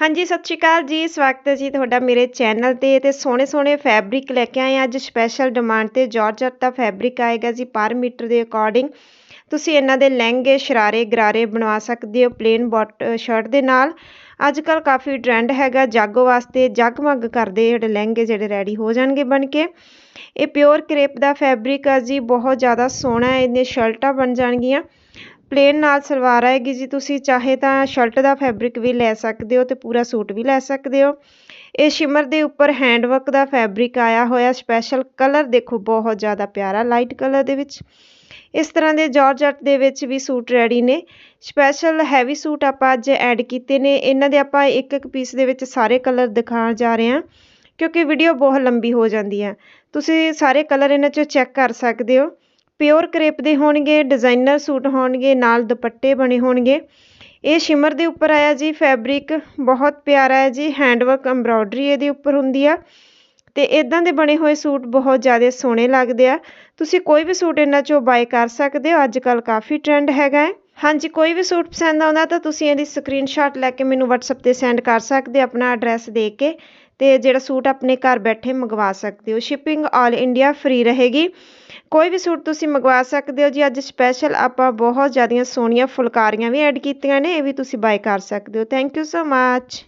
ਹਾਂਜੀ, ਸਤਿ ਸ਼੍ਰੀ ਅਕਾਲ ਜੀ। ਸਵਾਗਤ ਹੈ ਜੀ ਤੁਹਾਡਾ ਮੇਰੇ ਚੈਨਲ ਤੇ ਤੇ ਸੋਹਣੇ ਸੋਹਣੇ ਫੈਬਰਿਕ ਲੈ ਕੇ ਆਏ ਹਾਂ। ਅੱਜ ਸਪੈਸ਼ਲ ਡਿਮਾਂਡ ਤੇ ਜਾਰਜਟ ਦਾ ਫੈਬਰਿਕ ਆਏਗਾ ਜੀ ਪਰ ਮੀਟਰ ਦੇ ਅਕੋਰਡਿੰਗ ਤੁਸੀਂ ਇਹਨਾਂ ਦੇ ਲਹਿੰਗੇ, ਸ਼ਰਾਰੇ, ਗਰਾਰੇ ਬਣਵਾ ਸਕਦੇ ਹੋ ਪਲੇਨ ਬੋਟ ਸ਼ਰਟ ਦੇ ਨਾਲ। ਅੱਜ ਕੱਲ ਕਾਫੀ ਟ੍ਰੈਂਡ ਹੈਗਾ ਜਾਗੋ ਵਾਸਤੇ। ਜਗਮਗ ਕਰਦੇ ਜਿਹੜੇ ਲਹਿੰਗੇ ਜਿਹੜੇ ਰੈਡੀ ਹੋ ਜਾਣਗੇ ਬਣ ਕੇ। ਇਹ ਪਿਓਰ ਕਰੇਪ ਦਾ ਫੈਬਰਿਕ ਆ ਜੀ। ਬਹੁਤ ਜ਼ਿਆਦਾ ਸੋਹਣਾ ਹੈ ਇਹਨੇ ਸ਼ਰਟਾਂ ਬਣ ਜਾਣਗੀਆਂ। ਪਲੇਨ ਨਾਲ ਸਲਵਾਰ ਆਏਗੀ ਜੀ। ਤੁਸੀਂ ਚਾਹੇ ਤਾਂ ਸ਼ਰਟ ਦਾ ਫੈਬਰਿਕ ਵੀ ਲੈ ਸਕਦੇ ਹੋ ਅਤੇ ਪੂਰਾ ਸੂਟ ਵੀ ਲੈ ਸਕਦੇ ਹੋ। ਇਹ ਸ਼ਿਮਰ ਦੇ ਉੱਪਰ ਹੈਂਡਵਰਕ ਦਾ ਫੈਬਰਿਕ ਆਇਆ ਹੋਇਆ। ਸਪੈਸ਼ਲ ਕਲਰ ਦੇਖੋ, ਬਹੁਤ ਜ਼ਿਆਦਾ ਪਿਆਰਾ ਲਾਈਟ ਕਲਰ ਦੇ ਵਿੱਚ। ਇਸ ਤਰ੍ਹਾਂ ਦੇ ਜਾਰਜਟ ਦੇ ਵਿੱਚ ਵੀ ਸੂਟ ਰੈਡੀ ਨੇ। ਸਪੈਸ਼ਲ ਹੈਵੀ ਸੂਟ ਆਪਾਂ ਅੱਜ ਐਡ ਕੀਤੇ ਨੇ। ਇਹਨਾਂ ਦੇ ਆਪਾਂ ਇੱਕ ਇੱਕ ਪੀਸ ਦੇ ਵਿੱਚ ਸਾਰੇ ਕਲਰ ਦਿਖਾਉਣ ਜਾ ਰਹੇ ਹਾਂ, ਕਿਉਂਕਿ ਵੀਡੀਓ ਬਹੁਤ ਲੰਬੀ ਹੋ ਜਾਂਦੀ ਹੈ। ਤੁਸੀਂ ਸਾਰੇ ਕਲਰ ਇਹਨਾਂ 'ਚੋਂ ਚੈੱਕ ਕਰ ਸਕਦੇ ਹੋ। ਪਿਓਰ ਕਰੇਪ ਦੇ ਹੋਣਗੇ, ਡਿਜ਼ਾਈਨਰ ਸੂਟ ਹੋਣਗੇ, ਨਾਲ ਦੁਪੱਟੇ ਬਣੇ ਹੋਣਗੇ। ਇਹ ਸ਼ਿਮਰ ਦੇ ਉੱਪਰ ਆਇਆ ਜੀ, ਫੈਬਰਿਕ ਬਹੁਤ ਪਿਆਰਾ ਹੈ ਜੀ, ਹੈਂਡਵਰਕ ਐਮਬ੍ਰੋਇਡਰੀ ਇਹਦੇ ਉੱਪਰ ਹੁੰਦੀ ਆ। ਤੇ ਇਦਾਂ ਦੇ ਬਣੇ ਹੋਏ ਸੂਟ ਬਹੁਤ ਜ਼ਿਆਦਾ ਸੋਹਣੇ ਲੱਗਦੇ ਆ। ਤੁਸੀਂ ਕੋਈ ਵੀ ਸੂਟ ਇਹਨਾਂ ਚੋਂ ਬਾਏ ਕਰ ਸਕਦੇ ਹੋ, ਅੱਜ ਕੱਲ ਕਾਫੀ ਟ੍ਰੈਂਡ ਹੈਗਾ ਹੈ। ਹਾਂਜੀ, ਕੋਈ ਵੀ ਸੂਟ ਪਸੰਦ ਆਉਂਦਾ ਤਾਂ ਤੁਸੀਂ ਇਹਦੀ ਸਕਰੀਨਸ਼ਾਟ ਲੈ ਕੇ ਮੈਨੂੰ ਵਟਸਐਪ ਤੇ ਸੈਂਡ ਕਰ ਸਕਦੇ ਆਪਣਾ ਐਡਰੈਸ ਦੇ ਕੇ ਅਤੇ ਜਿਹੜਾ ਸੂਟ ਆਪਣੇ ਘਰ ਬੈਠੇ ਮੰਗਵਾ ਸਕਦੇ ਹੋ। ਸ਼ਿਪਿੰਗ ਆਲ ਇੰਡੀਆ ਫ੍ਰੀ ਰਹੇਗੀ। ਕੋਈ ਵੀ ਸੂਟ ਤੁਸੀਂ ਮੰਗਵਾ ਸਕਦੇ ਹੋ ਜੀ, ਅੱਜ ਸਪੈਸ਼ਲ ਆਪਾਂ ਬਹੁਤ ਜ਼ਿਆਦੀਆਂ ਸੋਹਣੀਆਂ ਫੁਲਕਾਰੀਆਂ ਵੀ ਐਡ ਕੀਤੀਆਂ ਨੇ, ਇਹ ਵੀ ਤੁਸੀਂ ਬਾਏ ਕਰ ਸਕਦੇ ਹੋ। Thank you so much